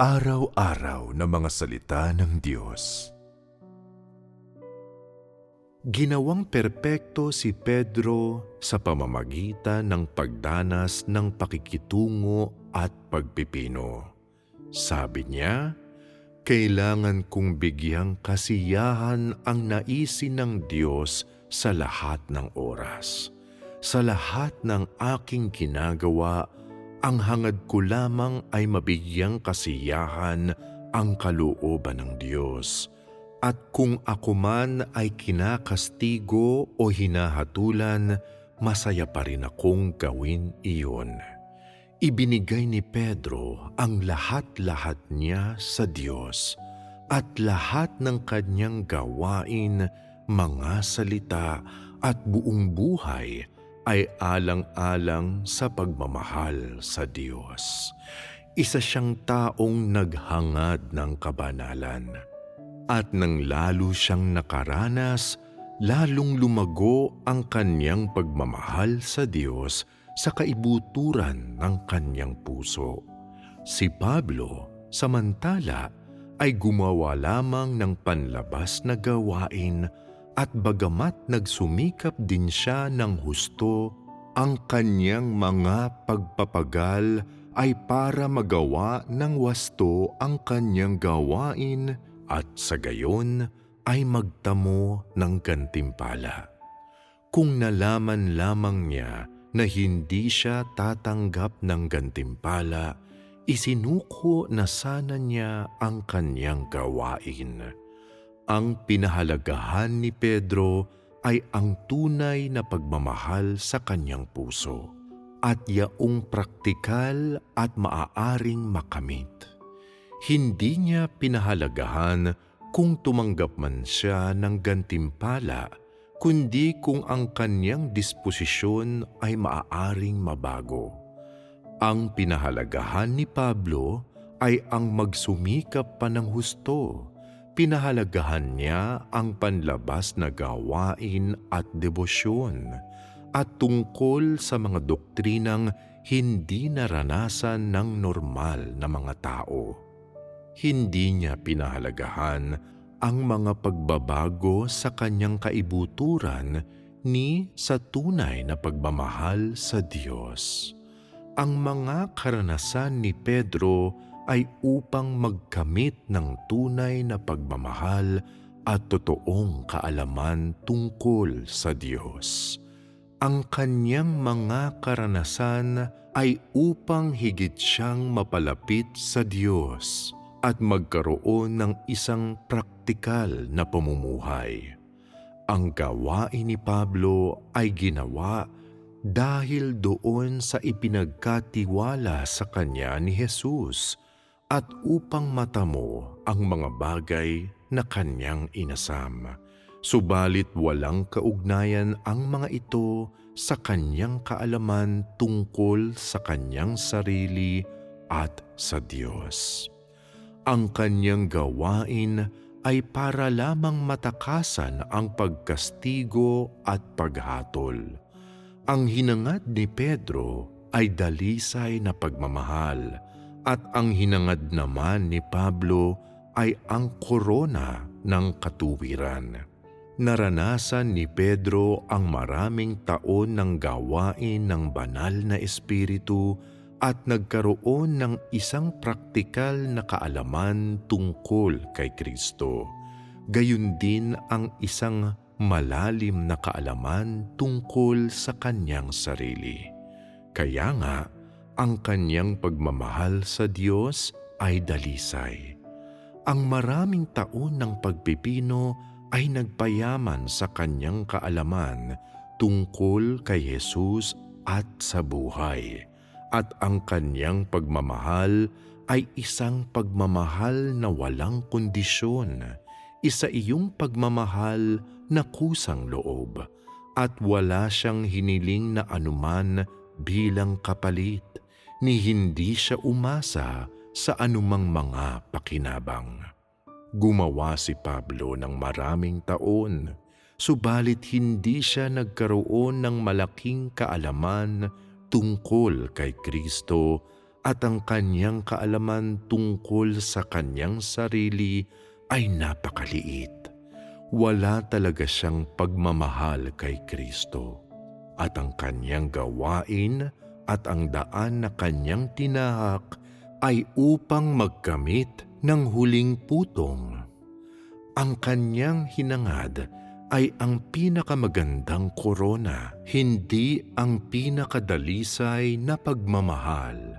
Pang-araw-araw na mga salita ng Diyos. Ginawang perpekto si Pedro sa pamamagitan ng pagdanas ng pakikitungo at pagpipino. Sabi niya, kailangan kong bigyang kasiyahan ang naisin ng Diyos sa lahat ng oras. Sa lahat ng aking ginagawa, ang hangad ko lamang ay mabigyang kasiyahan ang kalooban ng Diyos. At kung ako man ay kinakastigo o hinahatulan, masaya pa rin akong gawin iyon. Ibinigay ni Pedro ang lahat-lahat niya sa Diyos at lahat ng kanyang gawain, mga salita at buong buhay ay alang-alang sa pagmamahal sa Diyos. Isa siyang taong naghangad ng kabanalan. At nang lalo siyang nakaranas, lalong lumago ang kanyang pagmamahal sa Diyos sa kaibuturan ng kanyang puso. Si Pablo, samantala, ay gumawa lamang ng panlabas na gawain at bagamat nagsumikap din siya ng husto, ang kanyang mga pagpapagal ay para magawa ng wasto ang kanyang gawain at sa gayon ay magtamo ng gantimpala. Kung nalaman lamang niya na hindi siya tatanggap ng gantimpala, isinuko na sana niya ang kanyang gawain ang pinahalagahan ni Pedro ay ang tunay na pagmamahal sa kanyang puso at yaong praktikal at maaaring makamit. Hindi niya pinahalagahan kung tumanggap man siya ng gantimpala, kundi kung ang kanyang disposisyon ay maaaring mabago. Ang pinahalagahan ni Pablo ay ang magsumikap pa ng husto pinahalagahan niya ang panlabas na gawain at debosyon at tungkol sa mga doktrinang hindi naranasan ng normal na mga tao. Hindi niya pinahalagahan ang mga pagbabago sa kanyang kaibuturan ni sa tunay na pagmamahal sa Diyos. Ang mga karanasan ni Pedro ay upang magkamit ng tunay na pagmamahal at totoong kaalaman tungkol sa Diyos. Ang kanyang mga karanasan ay upang higit siyang mapalapit sa Diyos at magkaroon ng isang praktikal na pamumuhay. Ang gawain ni Pablo ay ginawa dahil doon sa ipinagkatiwala sa kanya ni Jesus at upang matamo ang mga bagay na kanyang inasam. Subalit walang kaugnayan ang mga ito sa kanyang kaalaman tungkol sa kanyang sarili at sa Diyos. Ang kanyang gawain ay para lamang matakasan ang pagkastigo at paghatol. Ang hinangad ni Pedro ay dalisay na pagmamahal at ang hinangad naman ni Pablo ay ang korona ng katuwiran. Naranasan ni Pedro ang maraming taon ng gawain ng banal na espiritu at nagkaroon ng isang praktikal na kaalaman tungkol kay Kristo. Gayun din ang isang malalim na kaalaman tungkol sa kanyang sarili. Kaya nga, ang kanyang pagmamahal sa Diyos ay dalisay. Ang maraming taon ng pagpipino ay nagpayaman sa kanyang kaalaman tungkol kay Jesus at sa buhay. At ang kanyang pagmamahal ay isang pagmamahal na walang kondisyon, isa iyong pagmamahal na kusang loob, at wala siyang hiniling na anuman bilang kapalit ni hindi siya umasa sa anumang mga pakinabang. Gumawa si Pablo ng maraming taon, subalit hindi siya nagkaroon ng malaking kaalaman tungkol kay Kristo at ang kanyang kaalaman tungkol sa kanyang sarili ay napakaliit. Wala talaga siyang pagmamahal kay Kristo at ang kanyang gawain at ang daan na kanyang tinahak ay upang magkamit ng huling putong. Ang kanyang hinangad ay ang pinakamagandang korona, hindi ang pinakadalisay na pagmamahal.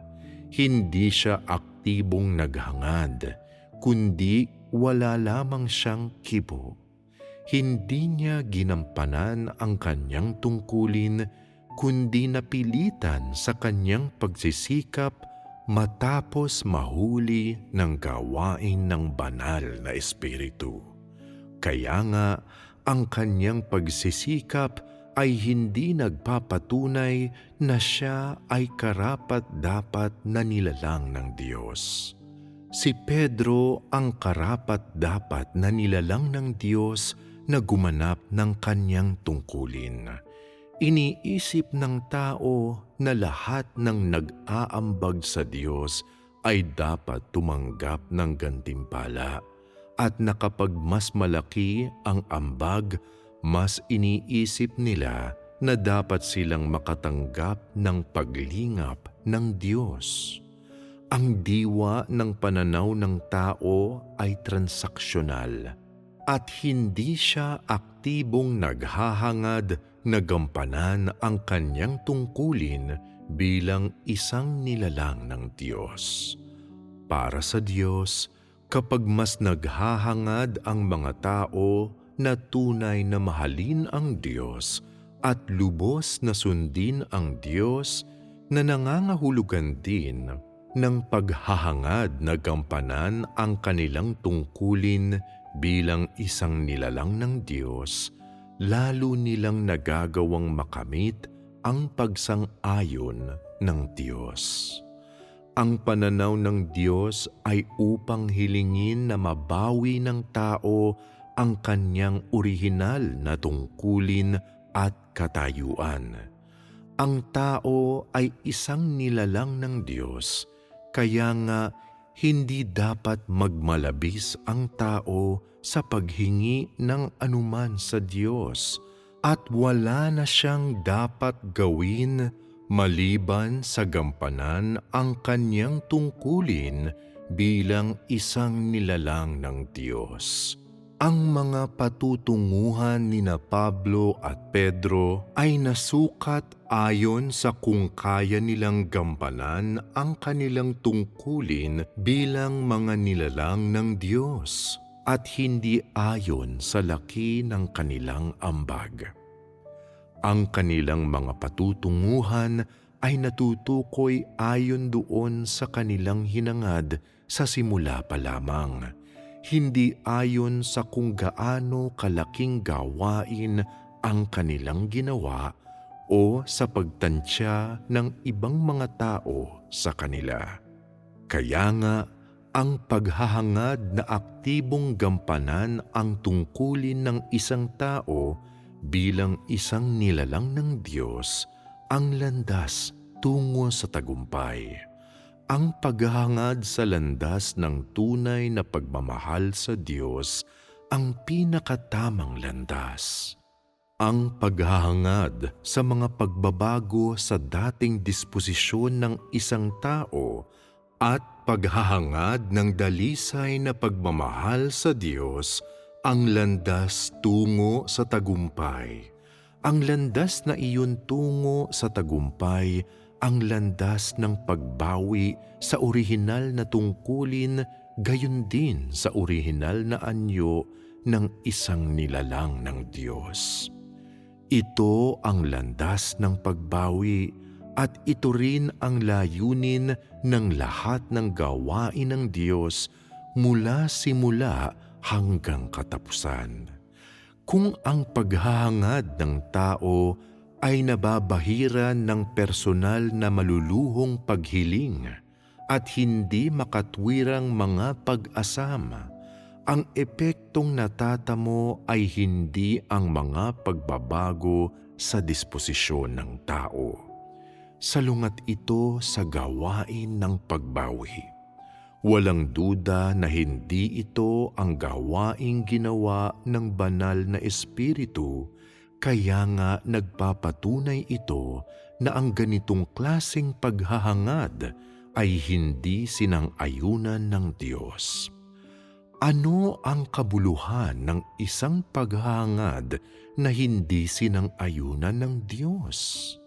Hindi siya aktibong naghangad, kundi wala lamang siyang kibo. Hindi niya ginampanan ang kanyang tungkulin, kundi napilitan sa kanyang pagsisikap matapos mahuli ng gawain ng banal na espiritu. Kaya nga, ang kanyang pagsisikap ay hindi nagpapatunay na siya ay karapat-dapat na nilalang ng Diyos. Si Pedro ang karapat-dapat na nilalang ng Diyos na gumanap ng kanyang tungkulin. Iniisip ng tao na lahat ng nag-aambag sa Diyos ay dapat tumanggap ng gantimpala at na mas malaki ang ambag, mas iniisip nila na dapat silang makatanggap ng paglingap ng Diyos. Ang diwa ng pananaw ng tao ay transaksyonal at hindi siya aktibong naghahangad na gampanan ang kanyang tungkulin bilang isang nilalang ng Diyos. Para sa Diyos, kapag mas naghahangad ang mga tao na tunay na mahalin ang Diyos at lubos na sundin ang Diyos na nangangahulugan din ng paghahangad na gampanan ang kanilang tungkulin bilang isang nilalang ng Diyos, lalo nilang nagagawang makamit ang pagsang-ayon ng Diyos. Ang pananaw ng Diyos ay upang hilingin na mabawi ng tao ang kanyang orihinal na tungkulin at katayuan. Ang tao ay isang nilalang ng Diyos, kaya nga hindi dapat magmalabis ang tao sa paghingi ng anuman sa Diyos at wala na siyang dapat gawin maliban sa gampanan ang kanyang tungkulin bilang isang nilalang ng Diyos. Ang mga patutunguhan ni na Pablo at Pedro ay nasukat ayon sa kung kaya nilang gampanan ang kanilang tungkulin bilang mga nilalang ng Diyos at hindi ayon sa laki ng kanilang ambag. Ang kanilang mga patutunguhan ay natutukoy ayon doon sa kanilang hinangad sa simula pa lamang, hindi ayon sa kung gaano kalaking gawain ang kanilang ginawa o sa pagtansya ng ibang mga tao sa kanila. Kaya nga, ang paghahangad na aktibong gampanan ang tungkulin ng isang tao bilang isang nilalang ng Diyos ang landas tungo sa tagumpay. Ang paghahangad sa landas ng tunay na pagmamahal sa Diyos ang pinakatamang landas. Ang paghahangad sa mga pagbabago sa dating disposisyon ng isang tao at paghahangad ng dalisay na pagmamahal sa Diyos ang landas tungo sa tagumpay. Ang landas na iyon tungo sa tagumpay, ang landas ng pagbawi sa orihinal na tungkulin, gayon din sa orihinal na anyo ng isang nilalang ng Diyos. Ito ang landas ng pagbawi at ito rin ang layunin ng lahat ng gawain ng Diyos mula simula hanggang katapusan. Kung ang paghahangad ng tao ay nababahiran ng personal na maluluhong paghiling at hindi makatwirang mga pag-asama, ang epektong natatamo ay hindi ang mga pagbabago sa disposisyon ng tao. salungat ito sa gawain ng pagbawi. Walang duda na hindi ito ang gawaing ginawa ng banal na espiritu, kaya nga nagpapatunay ito na ang ganitong klaseng paghahangad ay hindi sinang-ayunan ng Diyos. Ano ang kabuluhan ng isang paghahangad na hindi sinang-ayunan ng Diyos?